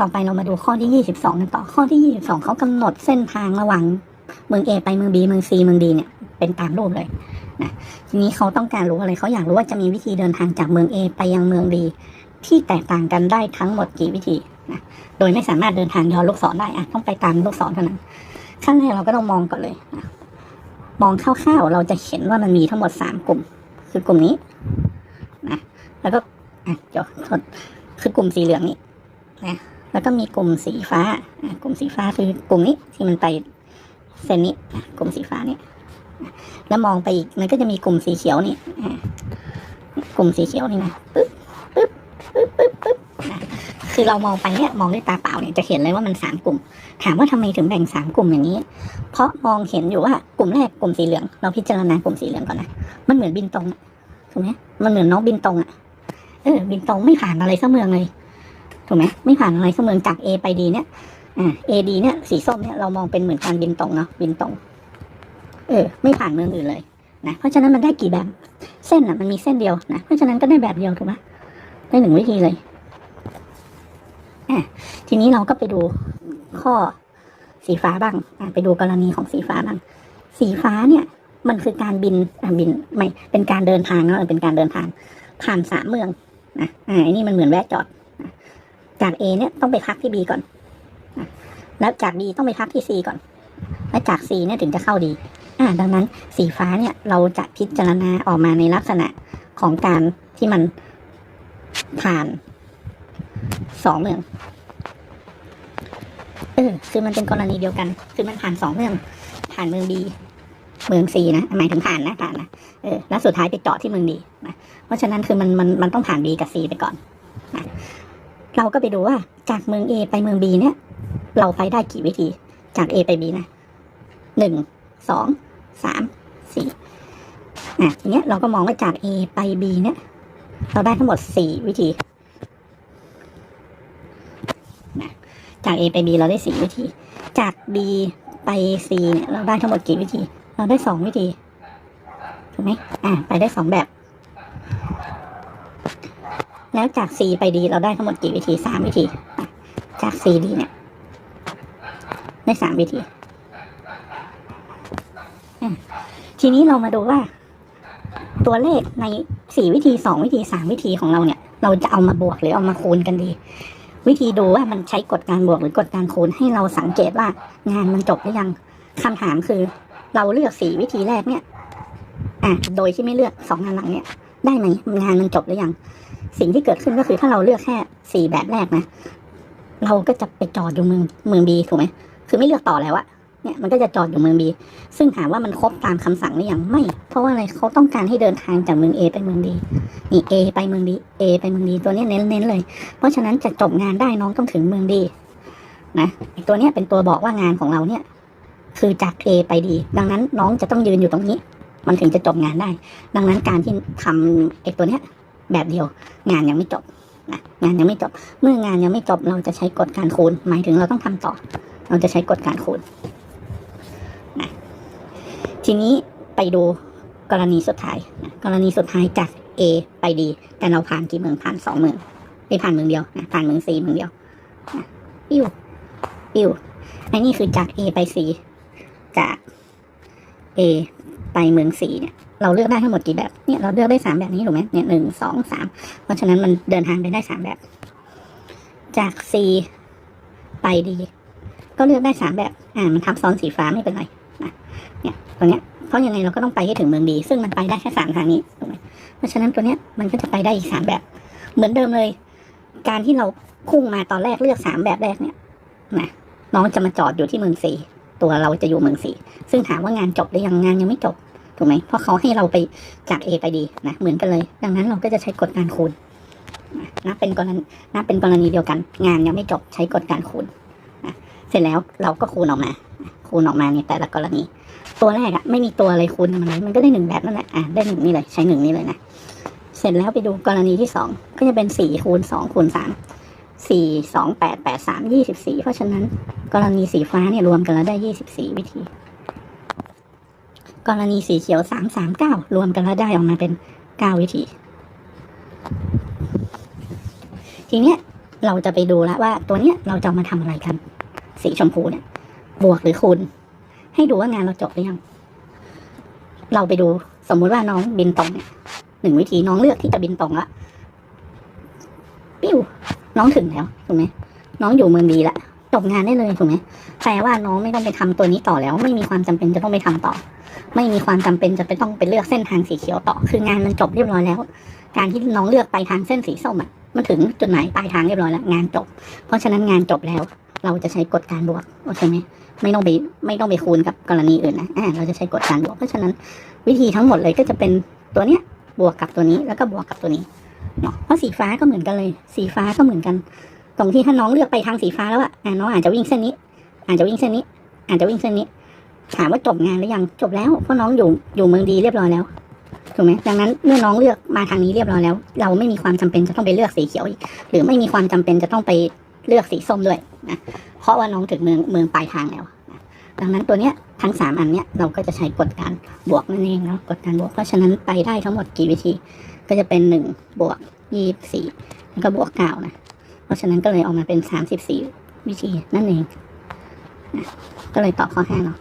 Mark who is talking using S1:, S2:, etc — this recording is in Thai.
S1: ต่อไปเรามาดูข้อที่ 22กันต่อข้อที่ 22 เขากำหนดเส้นทางระหว่างเมือง A ไปเมือง B เมือง C เมือง D เนี่ยเป็นตามรูปเลยนะทีนี้เขาต้องการรู้อะไรเขาอยากรู้ว่าจะมีวิธีเดินทางจากเมือง A ไปยังเมือง D ที่แตกต่างกันได้ทั้งหมดกี่วิธีนะโดยไม่สามารถเดินทางย้อนลูกศรได้อะต้องไปตามลูกศรเท่านั้นขั้นแรกเราก็ต้องมองก่อนเลยนะมองคร่าวๆเราจะเห็นว่ามันมีทั้งหมดสามกลุ่ม คือกลุ่มนี้นะแล้วก็อะเดี๋ยวคือกลุ่มสีเหลืองนี้ นะแล้วก็มีกลุ่มสีฟ้ากลุ่มสีฟ้าคือกลุ่มนี้ที่มันไปเส้นนี้กลุ่มสีฟ้านี่แล้วมองไปอีกมันก็จะมีกลุ่มสีเขียวนี่กลุ่มสีเขียวนี่นะปึ๊บปึ๊บปึ๊บปึ๊บปึ๊บนะคือเรามองไปเนี่ยมองด้วยตาเปล่าเนี่ยจะเห็นเลยว่ามันสามกลุ่ม ถามว่าทำไมถึงแบ่งสามกลุ่มอย่างนี้ เพราะมองเห็นอยู่ว่ากลุ่มแรกกลุ่มสีเหลือง เราพิจารณากลุ่มสีเหลืองก่อนนะมันเหมือนบินตรงถูกไหมมันเหมือนน้องบินตรงอะเออบินตรงไม่ผ่านอะไรสักเมืองเลย ถูกไหมไม่ผ่านอะไรสักเมืองจาก A ไป D เนี่ยอ่า A D เนี่ยสีส้มเนี่ยเรามองเป็นเหมือนการบินตรงเนาะบินตรง เออ ไม่ผ่านเมืองอื่นเลยนะเพราะฉะนั้นมันได้กี่แบบ เส้นอะมันมีเส้นเดียวนะเพราะฉะนั้นก็ได้แบบเดียวถูกไหมได้หนึ่งวิธีเลยอะทีนี้เราก็ไปดูข้อสีฟ้าบ้างอะไปดูกรณีของสีฟ้าบ้าง สีฟ้าเนี่ย มันคือการบินอะบินไม่เป็นการเดินทางเนาะเป็นการเดินทางผ่านสามเมืองนะอ่าอันนี้มันเหมือนแวะจอด จาก A เนี่ยต้องไปพักที่ B ก่อน แล้วจาก B ต้องไปพักที่ C ก่อน แล้วจาก C เนี่ยถึงจะเข้า D อ่าดังนั้นสีฟ้าเนี่ยเราจะพิจารณาออกมาในลักษณะของการที่มันผ่านสองเมืองเออคือมันเป็นกรณีเดียวกัน คือมันผ่านสองเมือง ผ่านเมือง B เมือง C นะหมายถึงผ่านนะผ่านนะเออแล้วสุดท้ายไปเจอดที่เมือง D นะเพราะฉะนั้นคือมันมันมันต้องผ่าน B กับ C ไปก่อน เราก็ไปดูว่าจากเมือง A ไปเมือง B เนี่ย เราไปได้กี่วิธี จาก A ไป B นะหนึ่งสองสามสี่อะทีเนี้ยเราก็มองว่าจาก A ไป B เนี่ย เราได้ทั้งหมดสี่วิธีนะจาก A ไป B เราได้สี่วิธี จาก B ไป C เนี่ยเราได้ทั้งหมดกี่วิธี เราได้สองวิธีถูกไหมอะไปได้สองแบบ แล้วจาก C ไป D เราได้ทั้งหมดกี่วิธีสามวิธี จาก C D เนี่ยได้สามวิธี ทีนี้เรามาดูว่า ตัวเลขในสี่วิธีสองวิธีสามวิธีของเราเนี่ย เราจะเอามาบวกหรือเอามาคูณกันดี วิธีดูว่ามันใช้กฎการบวกหรือกฎการคูณให้เราสังเกตว่างานมันจบหรือยังคำถามคือ เราเลือกสี่วิธีแรกเนี่ย อะโดยที่ไม่เลือกสองงานหลังเนี่ย ได้ไหมงานมันจบหรือยัง สิ่งที่เกิดขึ้นก็คือถ้าเราเลือกแค่สี่แบบแรกนะ เราก็จะไปจอดอยู่เมืองเมืองบีถูกไหมคือไม่เลือกต่อแล้วอะเนี่ยมันก็จะจอดอยู่เมืองบีซึ่งถามว่ามันครบตามคำสั่งหรือยังไม่ เพราะว่าอะไรเขาต้องการให้เดินทางจากเมือง A ไปเมือง D นี่ A ไปเมือง D A ไปเมือง D ตัวนี้เน้นๆเลย เพราะฉะนั้นจะจบงานได้น้องต้องถึงเมือง D นะตัวนี้เป็นตัวบอกว่างานของเราเนี่ย คือจาก A ไป D ดังนั้นน้องจะต้องยืนอยู่ตรงนี้ มันถึงจะจบงานได้ ดังนั้นการที่ทำไอ้ตัวเนี้ย แบบเดียว งานยังไม่จบนะงานยังไม่จบ เมื่องานยังไม่จบเราจะใช้กฎการคูณ หมายถึงเราต้องทำต่อ เราจะใช้กฎการคูณนะทีนี้ไปดูกรณีสุดท้ายนะกรณีสุดท้ายจาก A ไป D แต่เราผ่านกี่เมืองผ่านสองเมืองไม่ผ่านเมืองเดียวนะผ่านเมือง C เมืองเดียวนะปิ้วปิ้วอันนี้คือจาก A ไป C จาก A ไปเมือง C เนี่ย เราเลือกได้ทั้งหมดกี่แบบ เนี่ยเราเลือกได้สามแบบนี้ถูกไหมเนี่ยหนึ่งสองสามเพราะฉะนั้นมันเดินทางไปได้สามแบบ จาก C ไป D ก็เลือกได้สามแบบ อ่า มันทับซ้อนสีฟ้าไม่เป็นไรนะเนี่ยตัวเนี้ยเพราะยังไงเราก็ต้องไปให้ถึงเมืองดี ซึ่งมันไปได้แค่สามทางนี้ถูกไหมเพราะฉะนั้นตัวเนี้ยมันก็จะไปได้อีกสามแบบ เหมือนเดิมเลย การที่เราพุ่งมาตอนแรกเลือกสามแบบแรกเนี่ยนะน้องจะมาจอดอยู่ที่เมืองสี่ตัวเราจะอยู่เมืองสี่ซึ่งถามว่างานจบหรือยังงานยังไม่จบ ถูกไหมเพราะเขาให้เราไปจาก A ไป D นะเหมือนกันเลย ดังนั้นเราก็จะใช้กฎการคูณนะนับเป็นกรณีนับเป็นกรณีเดียวกัน งานยังไม่จบใช้กฎการคูณนะเสร็จแล้วเราก็คูณออกมา คูณออกมาในแต่ละกรณี ตัวแรกอะไม่มีตัวอะไรคูณมันเลยมันก็ได้หนึ่งแบบนั่นแหละอะได้หนึ่งนี่เลยใช้หนึ่งนี่เลยนะเสร็จแล้วไปดูกรณีที่สองก็จะเป็นสี่คูณสองคูณสามสี่สองแปดแปดสามยี่สิบสี่เพราะฉะนั้นกรณีสีฟ้าเนี่ยรวมกันแล้วได้ยี่สิบสี่วิธี กรณีสีเขียวสามสามเก้ารวมกันแล้วได้ออกมาเป็นเก้าวิธี ทีเนี้ยเราจะไปดูแล้วว่าตัวเนี้ยเราจะมาทำอะไรกัน สีชมพูเนี่ย บวกหรือคูณ ให้ดูว่างานเราจบหรือยัง เราไปดูสมมุติว่าน้องบินตรงเนี่ยหนึ่งวิธีน้องเลือกที่จะบินตรงละปิ้วน้องถึงแล้วถูกไหมน้องอยู่เมืองดีละจบงานได้เลยถูกไหมแปลว่าน้องไม่ต้องไปทำตัวนี้ต่อแล้ว ไม่มีความจำเป็นจะต้องไปทำต่อ ไม่มีความจำเป็นจะไปต้องไปเลือกเส้นทางสีเขียวต่อ คืองานมันจบเรียบร้อยแล้ว การที่น้องเลือกไปทางเส้นสีส้มอะมันถึงจุดหมายปลายทางเรียบร้อยแล้วงานจบ เพราะฉะนั้นงานจบแล้ว เราจะใช้กฎการบวกโอเคไหมไม่ต้องไปไม่ต้องไปคูณกับกรณีอื่นนะอ่าเราจะใช้กฎการบวก เพราะฉะนั้นวิธีทั้งหมดเลยก็จะเป็นตัวเนี้ยบวกกับตัวนี้แล้วก็บวกกับตัวนี้เนาะเพราะสีฟ้าก็เหมือนกันเลย สีฟ้าก็เหมือนกัน ตรงที่ถ้าน้องเลือกไปทางสีฟ้าแล้วอะอะน้องอาจจะวิ่งเส้นนี้ อาจจะวิ่งเส้นนี้ อาจจะวิ่งเส้นนี้ ถามว่าจบงานหรือยังจบแล้วเพราะน้องอยู่อยู่เมืองดีเรียบร้อยแล้วถูกไหมดังนั้นเมื่อน้องเลือกมาทางนี้เรียบร้อยแล้ว เราไม่มีความจำเป็นจะต้องไปเลือกสีเขียวอีกหรือไม่มีความจำเป็นจะต้องไปเลือกสีส้มด้วยนะเพราะว่าน้องถึงเมืองเมืองปลายทางแล้วดังนั้นตัวเนี้ยทั้งสามอันเนี้ยเราก็จะใช้กฎการบวกนั่นเองเนาะกฎการบวกเพราะฉะนั้นไปได้ทั้งหมดกี่วิธี ก็จะเป็นหนึ่งบวกยี่สี่แล้วก็บวกเก้านะเพราะฉะนั้นก็เลยออกมาเป็นสามสิบสี่วิธีนั่นเองนะก็เลยตอบข้อห้าเนาะ